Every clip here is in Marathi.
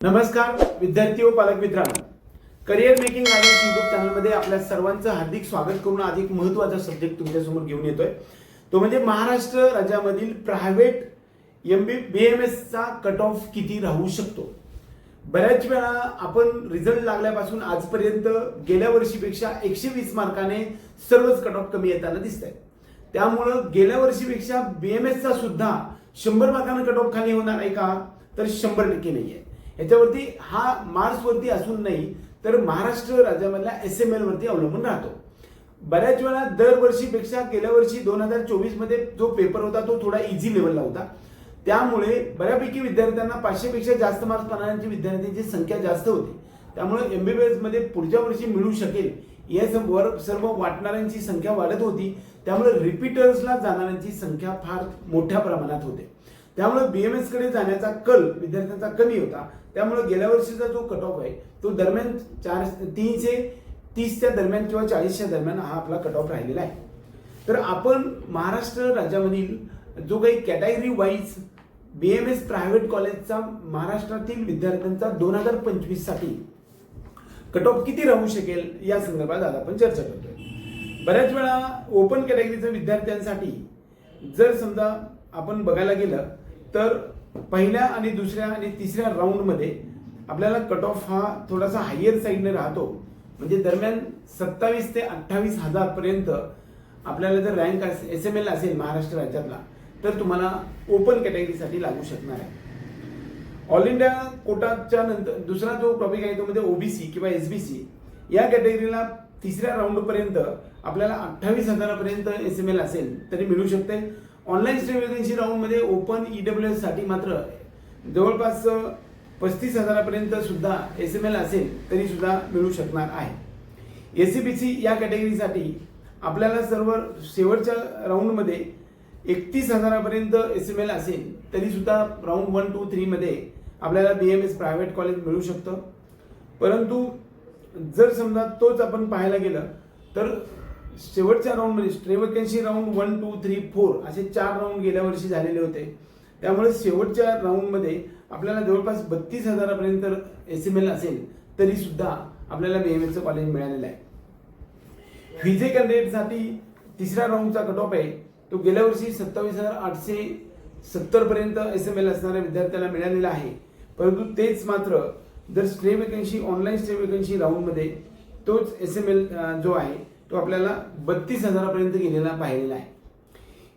नमस्कार विद्यार्थी व पालक मित्रांनो. करिअर मेकिंग गायडन्स युट्यूब चॅनलमध्ये आपल्या सर्वांचं हार्दिक स्वागत करून आज एक महत्त्वाचा सब्जेक्ट तुमच्यासमोर घेऊन येतोय. तो म्हणजे महाराष्ट्र राज्यामधील private M B B M एसचा cut off किती राहू शकतो? बऱ्याच वेळा आपण रिझल्ट लागल्यापासून आजपर्यंत गेल्या वर्षीपेक्षा एकशे वीस मार्काने सर्वच कट ऑफ कमी येताना दिसत आहे त्यामुळं गेल्या वर्षीपेक्षा बी एम एसचा सुद्धा शंभर मार्कानं कट ऑफ खाली होणार आहे का? तर शंभर टक्के नाही आहे याच्यावरती हा मार्क्सवरती असून नाही तर महाराष्ट्र राज्यामधल्या एस एम एल वरती अवलंबून राहतो. बऱ्याच वेळा दरवर्षीपेक्षा गेल्या वर्षी दोन हजार चोवीसमध्ये जो पेपर होता तो थोडा इझी लेवलला होता. त्यामुळे बऱ्यापैकी विद्यार्थ्यांना पाचशेपेक्षा जास्त मार्क्स पाहणाऱ्यांची विद्यार्थ्यांची संख्या जास्त होती. त्यामुळे एमबीबीएसमध्ये पुढच्या वर्षी मिळू शकेल या वर सर्व वाटणाऱ्यांची संख्या वाढत होती. त्यामुळे रिपीटर्सला जाणाऱ्यांची संख्या फार मोठ्या प्रमाणात होते. त्यामुळे बीएमएसकडे जाण्याचा कल विद्यार्थ्यांचा कमी होता. त्यामुळे गेल्या वर्षीचा जो कट ऑफ आहे तो दरम्यान चार तीनशे तीसच्या दरम्यान किंवा चाळीसच्या दरम्यान हा आपला कट ऑफ राहिलेला आहे. तर आपण महाराष्ट्र राज्यामधील जो काही category wise B M S private कॉलेजचा महाराष्ट्रातील विद्यार्थ्यांचा दोन हजार पंचवीससाठी कट ऑफ किती राहू शकेल या संदर्भात आज आपण चर्चा करतोय. बऱ्याच वेळा ओपन कॅटेगरीच्या विद्यार्थ्यांसाठी जर समजा आपण बघायला गेलं तर पहिल्या आणि दुसऱ्या आणि तिसऱ्या राऊंडमध्ये आपल्याला कट ऑफ हा थोडासा हायर साईडने राहतो. म्हणजे दरम्यान सत्तावीस ते अठ्ठावीस हजारपर्यंत आपल्याला जर रँक एस एम एल असेल महाराष्ट्र राज्यातला तर तुम्हाला ओपन कॅटेगरीसाठी लागू शकणार आहे. ऑल इंडिया कोटाच्या नंतर दुसरा जो टॉपिक आहे तो म्हणजे ओबीसी किंवा एस बी सी या कॅटेगरीला तिसऱ्या राऊंडपर्यंत आपल्याला अठ्ठावीस हजारापर्यंत एस एम एल असेल तरी मिळू शकते. ऑनलाईन स्टेम वेकेन्सी राऊंडमध्ये ओपन ईडब्ल्यू एससाठी मात्र जवळपास पस्तीस हजारापर्यंत सुद्धा एस एम एल असेल तरी सुद्धा मिळू शकणार आहे. ए सी बी सी या कॅटेगरीसाठी आपल्याला सर्व शेवटच्या राऊंडमध्ये एकतीस हजारापर्यंत एस एम एल असेल तरीसुद्धा राऊंड वन टू थ्रीमध्ये आपल्याला B M S private college मिळू शकतं. परंतु जर समजा तोच आपण पाहायला गेलं तर शेवटच्या राऊंडमध्ये stray vacancy round one two three four असे चार राऊंड गेल्या वर्षी झालेले होते. त्यामुळे शेवटच्या राऊंडमध्ये आपल्याला जवळपास बत्तीस हजारापर्यंत एस एम एल असेल तरी सुद्धा आपल्याला बी एम कॉलेज मिळालेलं आहे. व्हिजे कॅन्डिडेटसाठी तिसऱ्या राऊंडचा कट ऑफ आहे. तो गेल्या वर्षी सत्तावीस हजार आठशे सत्तरपर्यंत एस एम एल असणाऱ्या विद्यार्थ्याला मिळालेला आहे. परंतु तेच मात्र जर stray vacancy online stray vacancy राऊंडमध्ये तोच एस एम एल जो आहे तो आपल्याला बत्तीस हजारापर्यंत गेलेला पाहिलेला आहे.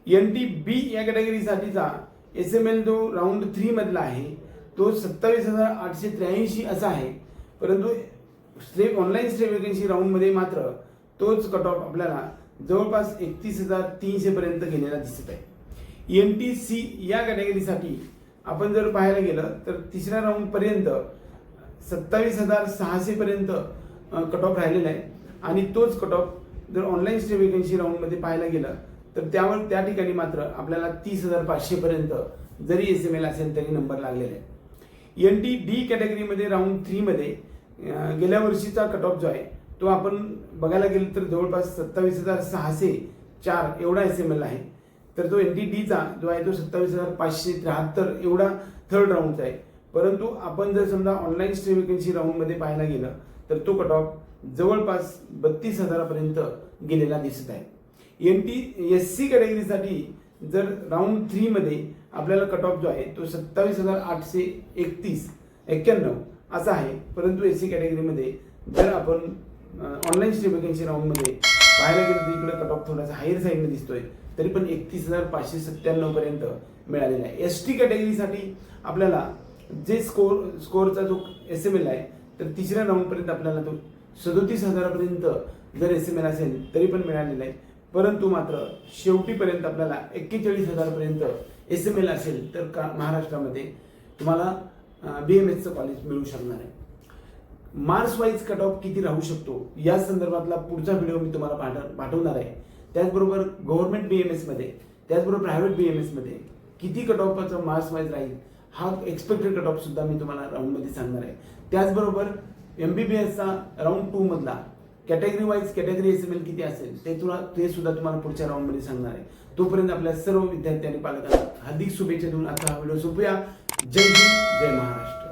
एन टी बी या कॅटेगरीसाठीचा एस एम एल जो राऊंड थ्रीमधला आहे तो सत्तावीस हजार आठशे त्र्याऐंशी असा आहे. परंतु स्ट्रेप ऑनलाईन स्ट्रे वेकन्सी राऊंडमध्ये मात्र तोच कट ऑफ आपल्याला जवळपास एकतीस हजार तीनशेपर्यंत गेलेला दिसत आहे. एन टी सी या कॅटेगरीसाठी आपण जर पाहायला गेलं तर तिसऱ्या राऊंडपर्यंत सत्तावीस हजार सहाशेपर्यंत कट ऑफ राहिलेला आहे. आणि तोच कट ऑफ जर ऑनलाईन स्टे वेकन्सी राऊंडमध्ये पाहायला गेलं तर त्यावर त्या ठिकाणी मात्र आपल्याला तीस हजार पाचशेपर्यंत जरी एस एम एल असेल तरी नंबर लागलेला आहे एन टी डी कॅटेगरीमध्ये राऊंड थ्रीमध्ये गेल्या वर्षीचा कट ऑफ जो आहे तो आपण बघायला गेलो तर जवळपास सत्तावीस हजार सहाशे चार एवढा एस एम एल आहे. तर तो एन टी डीचा जो आहे तो सत्तावीस हजार पाचशे त्र्याहत्तर एवढा थर्ड राऊंडचा आहे. परंतु आपण जर समजा ऑनलाईन स्टे वेकन्सी राऊंडमध्ये पाहायला गेलं तर तो कट ऑफ जवळपास बत्तीस हजारापर्यंत गेलेला दिसत आहे. एन टी एस सी कॅटेगरीसाठी जर राऊंड थ्रीमध्ये आपल्याला कट ऑफ जो आहे तो सत्तावीस हजार आठशे एकतीस एक्क्याण्णव असा आहे. परंतु एस सी कॅटेगरीमध्ये जर आपण ऑनलाईन स्टे वेकन्सी राऊंडमध्ये पाहायला गेलं तर इकडे कट ऑफ थोडासा हायर साईडने दिसतोय. तरी पण एकतीस हजार पाचशे सत्त्याण्णवपर्यंत मिळालेला आहे. एस टी कॅटेगरीसाठी आपल्याला जे स्कोर स्कोअरचा जो एस एम एल आहे तर तिसऱ्या राऊंडपर्यंत आपल्याला तो सदोतीस हजारापर्यंत जर एस एम एल असेल तरी पण मिळालेला आहे. परंतु मात्र शेवटीपर्यंत आपल्याला एक्केचाळीस हजारपर्यंत एस एम एल असेल तर का महाराष्ट्रामध्ये तुम्हाला बी एम एसचं कॉलेज मिळू शकणार आहे. मार्क्स वाईज कट ऑफ किती राहू शकतो या संदर्भातला पुढचा व्हिडिओ मी तुम्हाला पाठ पाठवणार आहे. त्याचबरोबर गव्हर्नमेंट बी एम एसमध्ये त्याचबरोबर प्रायव्हेट बी एम एसमध्ये किती कट ऑफचा मार्क्स वाईज राहील हा एक्सपेक्टेड कट ऑफ सुद्धा मी तुम्हाला राऊंडमध्ये सांगणार आहे. त्याचबरोबर एम बी बी एसचा राऊंड टू मधला category wise category S M L किती असेल ते तुला ते सुद्धा तुम्हाला पुढच्या राऊंडमध्ये सांगणार आहे. तोपर्यंत आपल्या सर्व विद्यार्थी आणि पालकांना हार्दिक शुभेच्छा देऊन आता हा व्हिडिओ सोपूया. जय हिंद जय महाराष्ट्र.